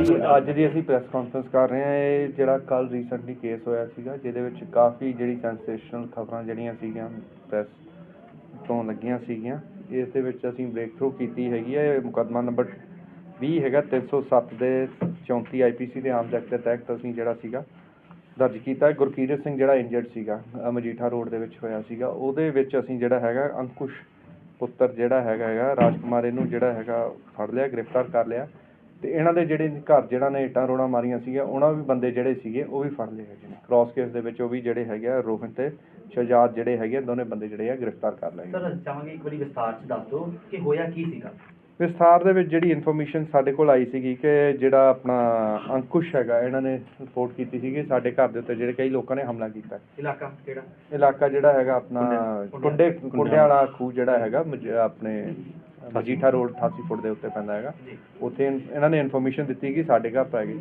ਅਸੀਂ ਅੱਜ ਦੀ ਅਸੀਂ ਪ੍ਰੈਸ ਕਾਨਫਰੰਸ ਕਰ ਰਹੇ ਹਾਂ, ਇਹ ਜਿਹੜਾ ਕੱਲ ਰੀਸੈਂਟਲੀ ਕੇਸ ਹੋਇਆ ਸੀਗਾ, ਜਿਹਦੇ ਵਿੱਚ ਕਾਫੀ ਜਿਹੜੀ ਸੈਂਸੇਸ਼ਨਲ ਖਬਰਾਂ ਜਿਹੜੀਆਂ ਸੀਗੀਆਂ ਪ੍ਰੈਸ ਤੋਂ ਲੱਗੀਆਂ ਸੀਗੀਆਂ, ਇਸ ਦੇ ਵਿੱਚ ਅਸੀਂ ਬ੍ਰੇਕ ਥਰੂ ਕੀਤੀ ਹੈਗੀ ਹੈ ਇਹ ਮੁਕੱਦਮਾ ਨੰਬਰ 20 ਹੈਗਾ 307 ਦੇ 34 ਆਈਪੀਸੀ ਦੇ ਆਮ ਐਕਟ ਦੇ ਤਹਿਤ ਅਸੀਂ ਜਿਹੜਾ ਸੀਗਾ, ਦਰਜ ਕੀਤਾ। ਗੁਰਕੀਰਤ ਸਿੰਘ ਜਿਹੜਾ ਇੰਜਰਡ ਸੀਗਾ ਮਜੀਠਾ ਰੋਡ ਦੇ ਵਿੱਚ ਹੋਇਆ ਸੀਗਾ, ਉਹਦੇ ਵਿੱਚ ਅਸੀਂ ਜਿਹੜਾ ਹੈਗਾ, ਅੰਕੁਸ਼ ਪੁੱਤਰ ਜਿਹੜਾ ਹੈਗਾ ਹੈਗਾ, ਰਾਜਕੁਮਾਰ ਇਹਨੂੰ ਜਿਹੜਾ ਹੈਗਾ ਫੜ ਲਿਆ, ਗ੍ਰਿਫਤਾਰ ਕਰ ਲਿਆ। ਤੇ ਇਹਨਾਂ ਦੇ ਜਿਹੜੇ ਘਰ ਜਿਹੜਾ ਨੇ ਇੱਟਾਂ ਰੋੜਾਂ ਮਾਰੀਆਂ ਸੀਗੀਆਂ ਉਹਨਾਂ ਵੀ ਬੰਦੇ ਜਿਹੜੇ ਸੀਗੇ ਉਹ ਵੀ ਫੜ ਲਏ ਹੈਗੇ ਨੇ। ਕ੍ਰਾਸ ਕੇਸ ਦੇ ਵਿੱਚ ਉਹ ਵੀ ਜਿਹੜੇ ਹੈਗੇ ਆ ਰੋਹਨ ਤੇ ਸ਼ਹਜਾਦ ਜਿਹੜੇ ਹੈਗੇ ਆ, ਦੋਨੇ ਬੰਦੇ ਜਿਹੜੇ ਆ ਗ੍ਰਿਫਤਾਰ ਕਰ ਲਏ ਸਰ ਚਾਹਾਂਗੇ ਇੱਕ ਵਾਰੀ ਵਿਸਤਾਰ ਚ ਦੱਸ ਦਿਓ ਕਿ ਹੋਇਆ ਕੀ ਸੀਗਾ? ਵਿਸਥਾਰ ਦੇ ਵਿੱਚ ਜਿਹੜੀ ਇਨਫੋਰਮੇਸ਼ਨ ਸਾਡੇ ਕੋਲ ਆਈ ਸੀਗੀ ਕਿ ਜਿਹੜਾ ਆਪਣਾ ਅੰਕੁਸ਼ ਹੈਗਾ ਇਹਨਾਂ ਨੇ ਰਿਪੋਰਟ ਕੀਤੀ ਸੀਗੀ ਸਾਡੇ ਘਰ ਦੇ ਉੱਤੇ ਜਿਹੜੇ ਕਈ ਲੋਕਾਂ ਨੇ ਹਮਲਾ ਕੀਤਾ। ਇਲਾਕਾ ਕਿਹੜਾ? ਇਲਾਕਾ ਜਿਹੜਾ ਹੈਗਾ ਆਪਣਾ ਕੁੰਡੇ- ਕੁੰਡੇ ਕੁੰਡੇ ਵਾਲਾ ਖੂਹ ਜਿਹੜਾ ਹੈਗਾ ਮਜ- ਆਪਣੇ ਮਜੀਠਾ ਰੋਡ 88 ਫੁੱਟ ਦੇ ਉੱਤੇ ਪੈਂਦਾ ਹੈਗਾ। ਉੱਥੇ ਇਹਨਾਂ ਨੇ ਇਨਫੋਰਮੇਸ਼ਨ ਦਿੱਤੀ ਕਿ ਸਾਡੇ ਘਰ ਪੈ ਗਈ।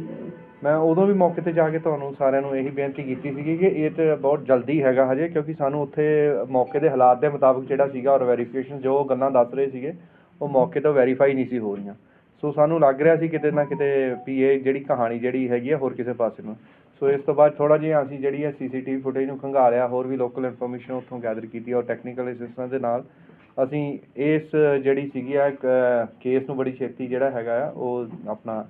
ਮੈਂ ਉਦੋਂ ਵੀ ਮੌਕੇ ਤੇ ਜਾ ਕੇ ਤੁਹਾਨੂੰ ਸਾਰਿਆਂ ਨੂੰ ਇਹੀ ਬੇਨਤੀ ਕੀਤੀ ਸੀਗੀ ਕਿ ਇਹ ਤੇ ਬਹੁਤ ਜਲਦੀ ਹੈਗਾ ਹਜੇ ਕਿਉਂਕਿ ਸਾਨੂੰ ਉੱਥੇ ਮੌਕੇ ਦੇ ਹਾਲਾਤ ਦੇ ਮੁਤਾਬਕ ਜਿਹੜਾ ਸੀਗਾ ਔਰ ਵੈਰੀਫਿਕੇਸ਼ਨ ਜੋ ਗੱਲਾਂ ਦੱਸ ਰਹੇ ਸੀਗੇ ਉਹ ਮੌਕੇ ਤੋਂ ਵੈਰੀਫਾਈ ਨਹੀਂ ਸੀ ਹੋ ਰਹੀਆਂ। ਸੋ ਸਾਨੂੰ ਲੱਗ ਰਿਹਾ ਸੀ ਕਿਤੇ ਨਾ ਕਿਤੇ ਵੀ ਇਹ ਜਿਹੜੀ ਕਹਾਣੀ ਜਿਹੜੀ ਹੈਗੀ ਆ ਹੋਰ ਕਿਸੇ ਪਾਸੇ ਨੂੰ। ਸੋ ਇਸ ਤੋਂ ਬਾਅਦ ਥੋੜਾ ਜਿਹਾ ਅਸੀਂ ਜਿਹੜੀ ਹੈ ਸੀਸੀਟੀਵੀ ਫੁਟੇਜ ਨੂੰ ਖੰਗਾਲਿਆ ਹੋਰ ਵੀ ਲੋਕਲ ਇਨਫੋਰਮੇਸ਼ਨ ਉੱਥੋਂ ਗੈਦਰ ਕੀਤੀ ਔਰ ਟੈਕਨੀਕਲ ਅਸਿਸਟੈਂਸ ਦੇ ਨਾਲ ਅਸੀਂ ਇਸ ਜਿਹੜੀ ਸੀਗੀ ਆ ਕੇਸ ਨੂੰ ਬੜੀ ਛੇਤੀ ਜਿਹੜਾ ਹੈਗਾ ਆ, ਉਹ ਆਪਣਾ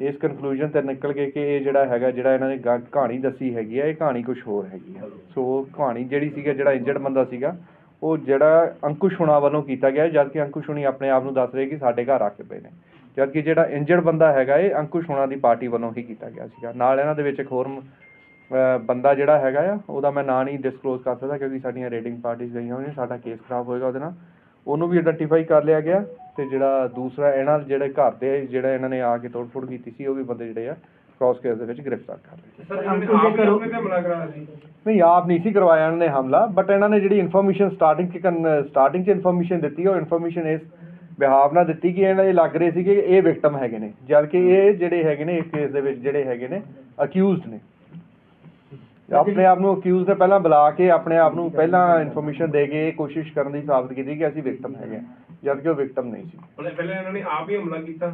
ਇਸ ਕਨਕਲੂਜਨ ਤੇ ਨਿਕਲ ਕੇ ਕਿ ਇਹ ਜਿਹੜਾ ਹੈਗਾ, ਜਿਹੜਾ ਇਹਨਾਂ ਨੇ ਗਾ- ਕਹਾਣੀ ਦੱਸੀ ਹੈਗੀ ਆ, ਇਹ ਕਹਾਣੀ ਕੁਝ ਹੋਰ ਹੈਗੀ ਆ। ਸੋ ਉਹ ਕਹਾਣੀ ਜਿਹੜੀ ਸੀਗਾ, ਜਿਹੜਾ ਇੰਜਰਡ ਬੰਦਾ ਸੀਗਾ, ਉਹ ਜਿਹੜਾ ਅੰਕੁਸ਼ ਹੁਣਾ ਵੱਲੋਂ ਕੀਤਾ ਗਿਆ ਜਦ ਕਿ ਅੰਕੁਸ਼ ਹੁਣੀ ਆਪਣੇ ਆਪ ਨੂੰ ਦੱਸ ਰਹੇ ਕਿ ਸਾਡੇ ਘਰ ਆ ਕੇ ਪਏ ਨੇ। ਜਦ ਕਿ ਜਿਹੜਾ ਇੰਜਰਡ ਬੰਦਾ ਹੈਗਾ, ਇਹ ਅੰਕੁਸ਼ ਹੁਣਾ ਦੀ ਪਾਰਟੀ ਵੱਲੋਂ ਹੀ ਕੀਤਾ ਗਿਆ ਸੀਗਾ। ਨਾਲ ਇਹਨਾਂ ਦੇ ਵਿੱਚ ਇੱਕ ਹੋਰ ਬੰਦਾ ਜਿਹੜਾ ਹੈਗਾ ਆ ਉਹਦਾ ਮੈਂ ਨਾਂ ਨਹੀਂ ਡਿਸਕਲੋਜ਼ ਕਰ ਸਕਦਾ ਕਿਉਂਕਿ ਸਾਡੀਆਂ ਰੇਟਿੰਗ ਪਾਰਟੀਆਂ ਗਈਆਂ ਹੋਈਆਂ ਸਾਡਾ ਕੇਸ ਖਰਾਬ ਹੋਏਗਾ ਉਹਦੇ ਨਾਲ। ਉਹਨੂੰ ਵੀ ਆਇਡੈਂਟੀਫਾਈ ਕਰ ਲਿਆ ਗਿਆ ਤੇ ਜਿਹੜਾ ਦੂਸਰਾ ਇਹਨਾਂ ਜਿਹੜੇ ਘਰ ਦੇ ਜਿਹੜਾ ਇਹਨਾਂ ਨੇ ਆ ਕੇ ਤੋੜਫੋੜ ਕੀਤੀ ਸੀ ਉਹ ਵੀ ਬੰਦੇ ਜਿਹੜੇ ਆ ਕ੍ਰਾਸ ਕੇਸ ਦੇ ਵਿੱਚ ਗ੍ਰਿਫਤਾਰ ਕਰ ਲਏ ਸਰ ਨਹੀਂ ਆਪ ਨਹੀਂ ਸੀ ਕਰਵਾਇਆ ਇਹਨਾਂ ਨੇ ਹਮਲਾ ਬਟ ਇਹਨਾਂ ਨੇ ਜਿਹੜੀ ਇਨਫੋਰਮੇਸ਼ਨ ਸਟਾਰਟਿੰਗ ਚ ਸਟਾਰਟਿੰਗ ਚ ਇਨਫੋਰਮੇਸ਼ਨ ਦਿੱਤੀ ਉਹ ਇਨਫੋਰਮੇਸ਼ਨ ਇਸ ਬਿਹਾਵ ਨਾਲ ਦਿੱਤੀ ਕਿ ਇਹਨਾਂ ਇਹ ਲੱਗ ਰਹੇ ਸੀ ਕਿ ਇਹ ਵਿਕਟਮ ਹੈਗੇ ਨੇ ਜਦ ਕਿ ਇਹ ਜਿਹੜੇ ਹੈਗੇ ਨੇ ਇਸ ਕੇਸ ਦੇ ਵਿੱਚ ਜਿਹੜੇ ਹੈਗੇ ਨੇ ਅਕਿਊਜ਼ਡ ਨੇ। ਆਪਣੇ ਆਪ ਨੂੰ ਅਕਿਊਜ਼ ਨੇ ਪਹਿਲਾਂ ਬੁਲਾ ਕੇ ਆਪਣੇ ਆਪ ਨੂੰ ਪਹਿਲਾਂ ਇਨਫੋਰਮੇਸ਼ਨ ਦੇ ਕੇ ਇਹ ਕੋਸ਼ਿਸ਼ ਕਰਨ ਦੀ ਸਾਬਤ ਕੀਤੀ ਕਿ ਅਸੀਂ ਵਿਕਟਮ ਹੈਗੇ ਹਾਂ ਜਦ ਕਿ ਉਹ ਵਿਕਟਮ ਨਹੀਂ ਸੀ। ਪਹਿਲੇ ਪਹਿਲੇ ਇਹਨਾਂ ਨੇ ਆਪ ਹੀ ਹਮਲਾ ਕੀਤਾ?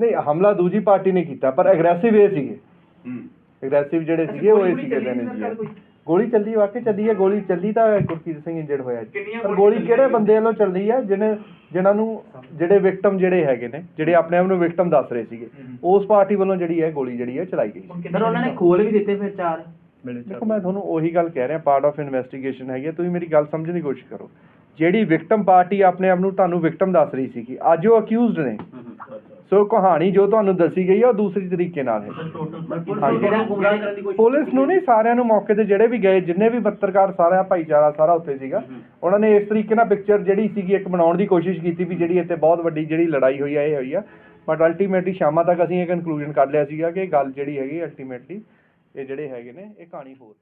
ਨਹੀਂ ਹਮਲਾ ਦੂਜੀ ਪਾਰਟੀ ਨੇ ਕੀਤਾ ਪਰ ਐਗਰੈਸਿਵ ਇਹ ਸੀਗੇ। ਹੂੰ। ਐਗਰੈਸਿਵ ਜਿਹੜੇ ਸੀਗੇ ਉਹ ਇਹ ਸੀਗੇ ਨੇ ਜੀ। ਗੋਲੀ ਚੱਲੀ ਵਾਕਈ ਚੱਲੀ ਹੈ ਗੋਲੀ ਚੱਲੀ ਤਾਂ ਗੁਰਕੀਰਤ ਸਿੰਘ ਇੰਜਰਡ ਹੋਇਆ ਜੀ। ਕਿੰਨੀਆਂ ਪਰ ਗੋਲੀ? ਕਿਹੜੇ ਬੰਦੇ ਵੱਲੋਂ ਚੱਲੀ ਹੈ ਜਿਹਨੇ ਜਿਨ੍ਹਾਂ ਨੂੰ ਜਿਹੜੇ ਵਿਕਟਮ ਜਿਹੜੇ ਹੈਗੇ ਨੇ ਜਿਹੜੇ ਆਪਣੇ ਆਪ ਨੂੰ ਵਿਕਟਮ ਦੱਸ ਰਹੇ ਸੀਗੇ ਉਸ ਪਾਰਟੀ ਵੱਲੋਂ ਜਿਹੜੀ ਹੈ ਗੋਲੀ ਜਿਹੜੀ ਹੈ ਚਲਾਈ ਗਈ ਸਰ ਉਹਨਾਂ ਨੇ ਖੋਲ ਵੀ ਦਿੱਤੇ ਫਿਰ ਚਾਰ। ਦੇਖੋ ਮੈਂ ਤੁਹਾਨੂੰ ਉਹੀ ਗੱਲ ਕਹਿ ਰਿਹਾ ਪਾਰਟ ਆਫ ਇਨਵੈਸਟੀਗੇਸ਼ਨ ਹੈਗੀ ਹੈ ਤੁਸੀਂ ਮੇਰੀ ਗੱਲ ਸਮਝਣ ਦੀ ਕੋਸ਼ਿਸ਼ ਕਰੋ। ਜਿਹੜੀ ਵਿਕਟਮ ਪਾਰਟੀ ਆਪਣੇ ਆਪ ਨੂੰ ਤੁਹਾਨੂੰ ਵਿਕਟਮ ਦੱਸ ਰਹੀ ਸੀਗੀ ਅੱਜ ਉਹ ਅਕਿਊਜ਼ਡ ਨੇ। ਸੋ ਕਹਾਣੀ ਜੋ ਤੁਹਾਨੂੰ ਦੱਸੀ ਗਈ ਹੈ ਉਹ ਦੂਸਰੀ ਤਰੀਕੇ ਨਾਲ ਹੈ। ਪੁਲਿਸ ਨੂੰ ਨਹੀਂ ਸਾਰਿਆਂ ਨੂੰ ਮੌਕੇ ਤੇ ਜਿਹੜੇ ਵੀ ਗਏ ਜਿੰਨੇ ਵੀ ਪੱਤਰਕਾਰ ਸਾਰਾ ਭਾਈਚਾਰਾ ਸਾਰਾ ਉੱਥੇ ਸੀਗਾ ਉਹਨਾਂ ਨੇ ਇਸ ਤਰੀਕੇ ਨਾਲ ਪਿਕਚਰ ਜਿਹੜੀ ਸੀਗੀ ਇੱਕ ਬਣਾਉਣ ਦੀ ਕੋਸ਼ਿਸ਼ ਕੀਤੀ ਵੀ ਜਿਹੜੀ ਇੱਥੇ ਬਹੁਤ ਵੱਡੀ ਜਿਹੜੀ ਲੜਾਈ ਹੋਈ ਆ ਇਹ ਹੋਈ ਆ। ਬਟ ਅਲਟੀਮੇਟਲੀ ਸ਼ਾਮਾਂ ਤੱਕ ਅਸੀਂ ਇਹ ਕਨਕਲੂਜਨ ਕੱਢ ਲਿਆ ਸੀਗਾ ਕਿ ਗੱਲ ਜਿਹੜੀ ਹੈਗੀ ਅਲਟੀਮੇਟਲੀ ਇਹ ਜਿਹੜੇ ਹੈਗੇ ਨੇ ਇਹ ਕਹਾਣੀ ਹੋਰ।